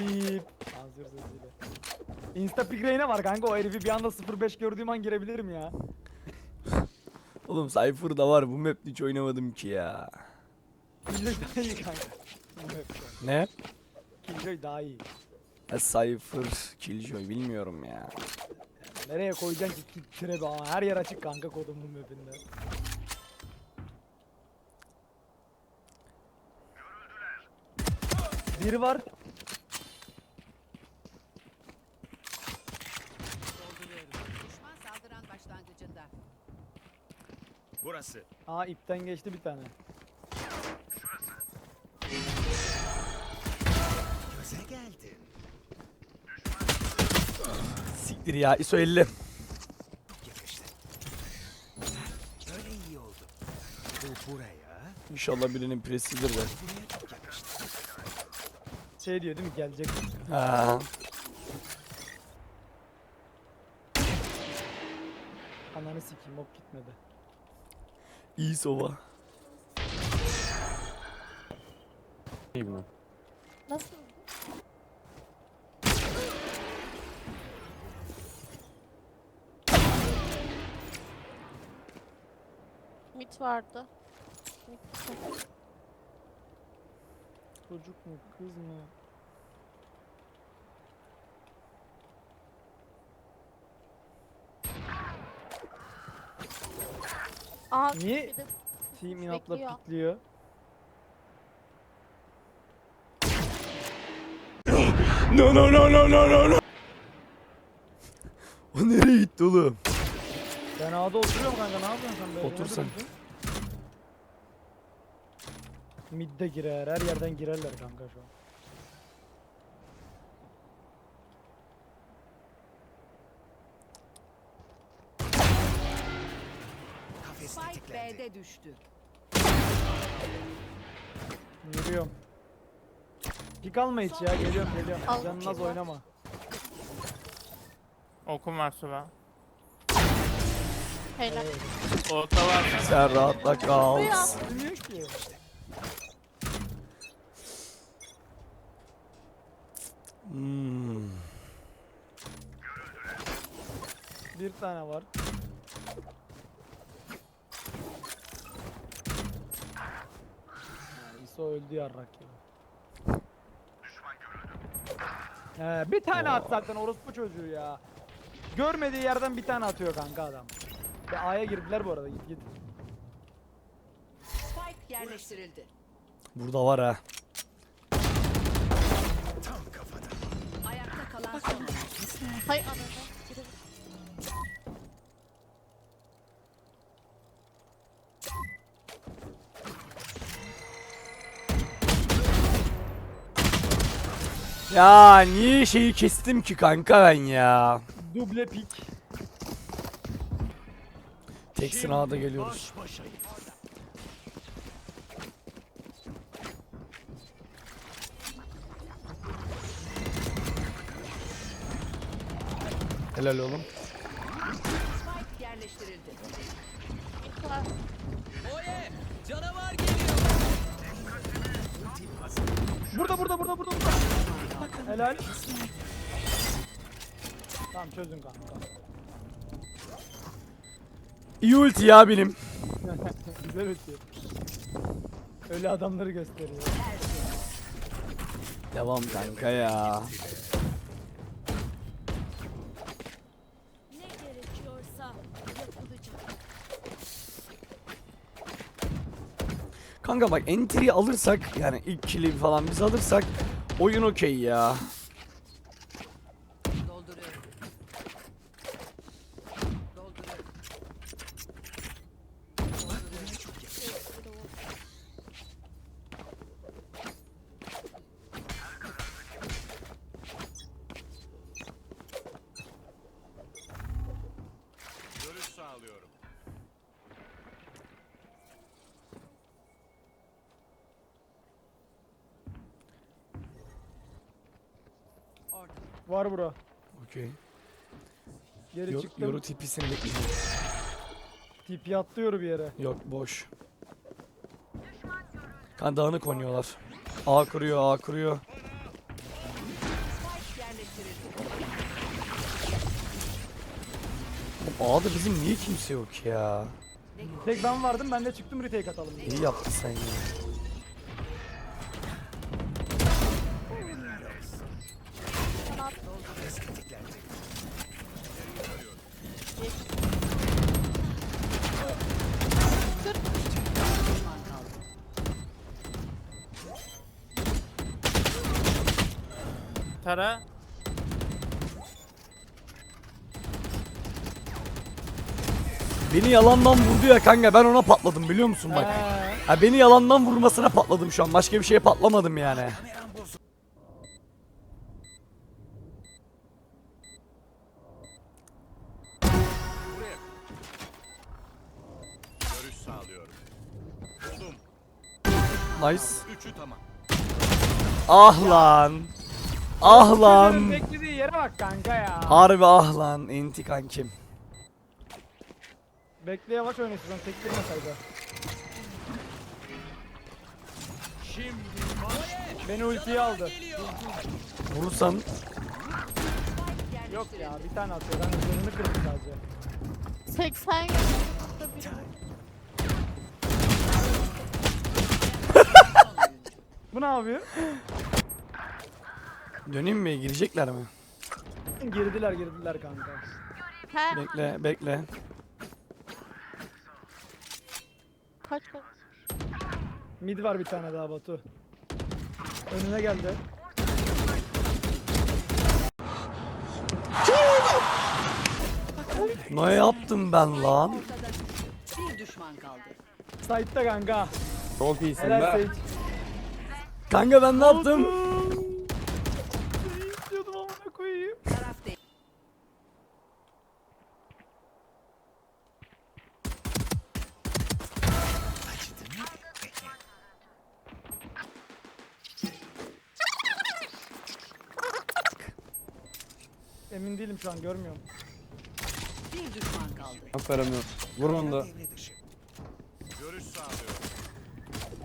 bip. Sansür sesiyle. Insta pigreyne var kanka o herifi bir anda 05 gördüğüm an girebilirim ya. Oğlum Cypher'da var bu map'te hiç oynamadım ki ya. Killjoy daha iyi kanka. Bu map'te. Ne? Killjoy daha iyi. Ha, Cypher, Killjoy bilmiyorum ya. Nereye koyacaksın ki trebe ama her yer açık kanka kodumun mapinde. Biri var. Burası. Aa ipten geçti bir tane. Göze geldin. Siktir ya ISO 50. Yakıştı. Böyle iyi oldu. Bu buraya. İnşallah birinin presidir de. Buraya çok yakıştı. Şey diyor değil mi gelecek. Ha. Ananı sikeyim hop gitmedi. İyi sova. Nasıl? Mit vardı. Mit. Çocuk mu kız mı? Aa, Niye bir de Team inatla bekliyor. pikliyor. No no no no no no no. O nereye gitti oğlum? Ben A'da oturuyorum kanka ne yapıyorsun sen be? Otur Ne sen. duruyorsun? Mid'de girer her yerden girerler kanka şu an. Spike. B'de düştü. Yürüyorum. Pik alma hiç ya geliyorum geliyorum. Al. Canın az oynama. Okum var Suba. Helal. Ota var. Sen rahatla kal. Ki. Hmm. Bir tane var. İso öldü yarrak ya. He, bir tane at zaten orospu çocuğu ya. Görmediği yerden bir tane atıyor kanka adam. Ve A'ya girdiler bu arada git git. Spike yerleştirildi. Burada var ha. Tam kafada. Ayakta kalan son. Hay ananı. Ya niye şeyi kestim ki kanka ben ya? Duble pik. Tek sınavda geliyoruz. Baş. Helal oğlum. Spike yerleştirildi. Mit var. Burada burada burada burada. burada. Helal. Tamam çözün kanka. İyi ulti ya benim. Güzel ötüyor. Öyle adamları gösteriyor. Devam kanka ya. Kanka bak entry alırsak yani ilk kill'i falan biz alırsak oyun okey ya. Var bura. Okey. Geri Yo, çıktım. Yoru tipisini bekleyeceğiz. Tipi atlıyor bir yere. Yok boş. Kan dağınık oynuyorlar. A kırıyor, A kırıyor. A'da bizim niye kimse yok ya? Tek ben vardım ben de çıktım retake atalım. İyi yaptın sen ya. Tara. Beni yalandan vurdu ya kanka ben ona patladım biliyor musun bak. Ee, Ha beni yalandan vurmasına patladım şu an. Başka bir şeye patlamadım yani. Görüş sağlıyorum. Buldum. Nice. Üçü tamam. Ah lan. Ah lan. beklediği yere bak kanka ya. Harbi ah lan. Enti kankim. Bekle yavaş oynasın tek girmeseydi. Beni ultiye aldı. Vurursan Yok ya bir tane atıyor. Ben üzerini kırdım sadece. 80 yaşında bir Bu ne yapıyor? Döneyim mi? Girecekler mi? girdiler girdiler kanka. He, Bekle bekle. kaç kaç. Mid var bir tane daha Batu. Önüne geldi. Ne yaptım ben lan? Bir düşman kaldı. Side'da kanka. Çok iyisin Helal be. Sage. Kanka ben ne yaptım? Şu an görmüyorum. Bir düşman kaldı. Yok. Vur onu da. Görüş sağlıyorum.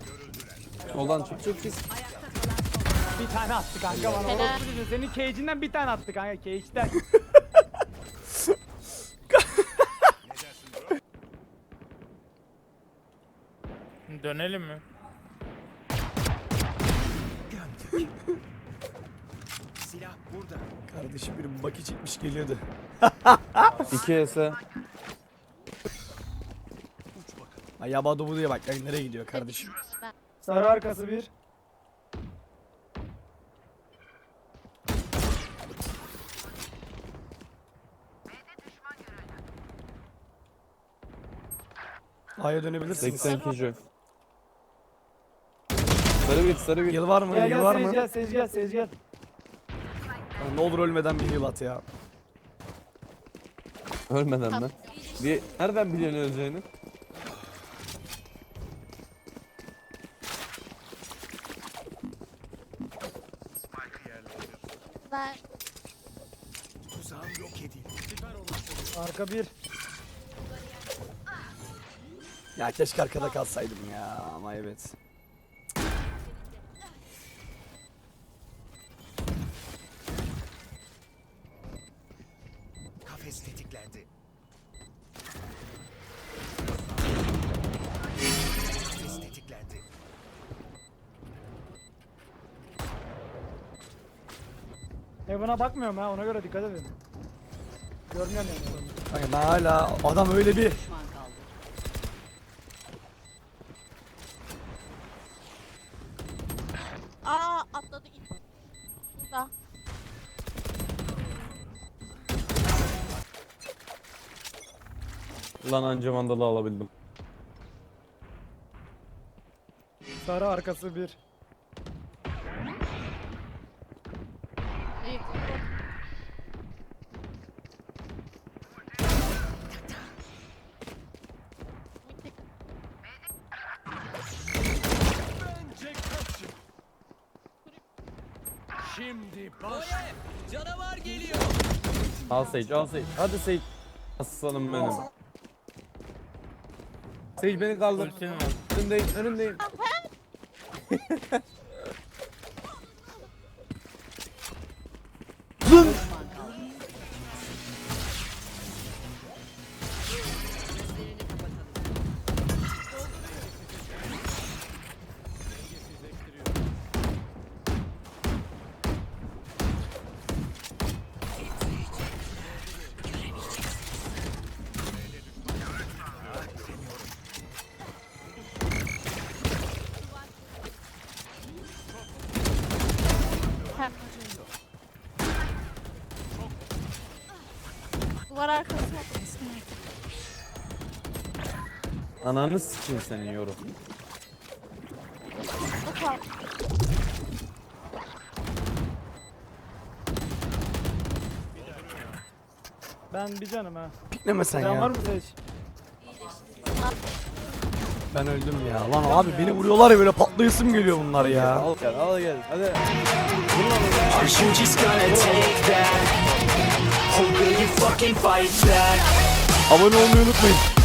Görüldüler. Soldan çık çık çık. Ayakta kalan son. Bir tane attı kanka bana. Helal. Çocuğu. Senin cage'inden bir tane attı kanka cage'den. Ne dersin bro? Dönelim mi? Silah burada. Kardeşim benim baki çekmiş geliyordu. 2 S. Ay yabadu bu diye bak lan nereye gidiyor kardeşim. Sarı arkası bir. A'ya dönebilirsiniz. 82 jö. Sarı bit sarı bit. Yıl var mı? Gel Yıl gel var Sage mı? gel Sage gel Sage gel. Ne olur ölmeden bir yıl at ya. Ölmeden mi? Bir nereden biliyorsun öleceğini? Ben. Arka bir. Ya keşke arkada kalsaydım ya ama evet. Tetiklendi. Kafes tetiklendi. Heaven'a bakmıyorum ha ona göre dikkat edin. Görmüyorum yani. Kanka ben hala adam öyle bir Lan anca mandalı alabildim. Sarı arkası bir. İyi. Şimdi baş. Al Sage al Sage. Hadi Sage. Aslanım benim. Sage beni kaldır. Ultin var. Önündeyim Duvar arkası yok. Ananı sikeyim senin yorum. Ben bir canım ha. Pikleme sen Sen var ya. mı Seç? Ben öldüm ya. Lan abi beni vuruyorlar ya böyle patlayasım geliyor bunlar ya. Al gel al gel. Hadi. You Or will you fucking? Abone olmayı unutmayın.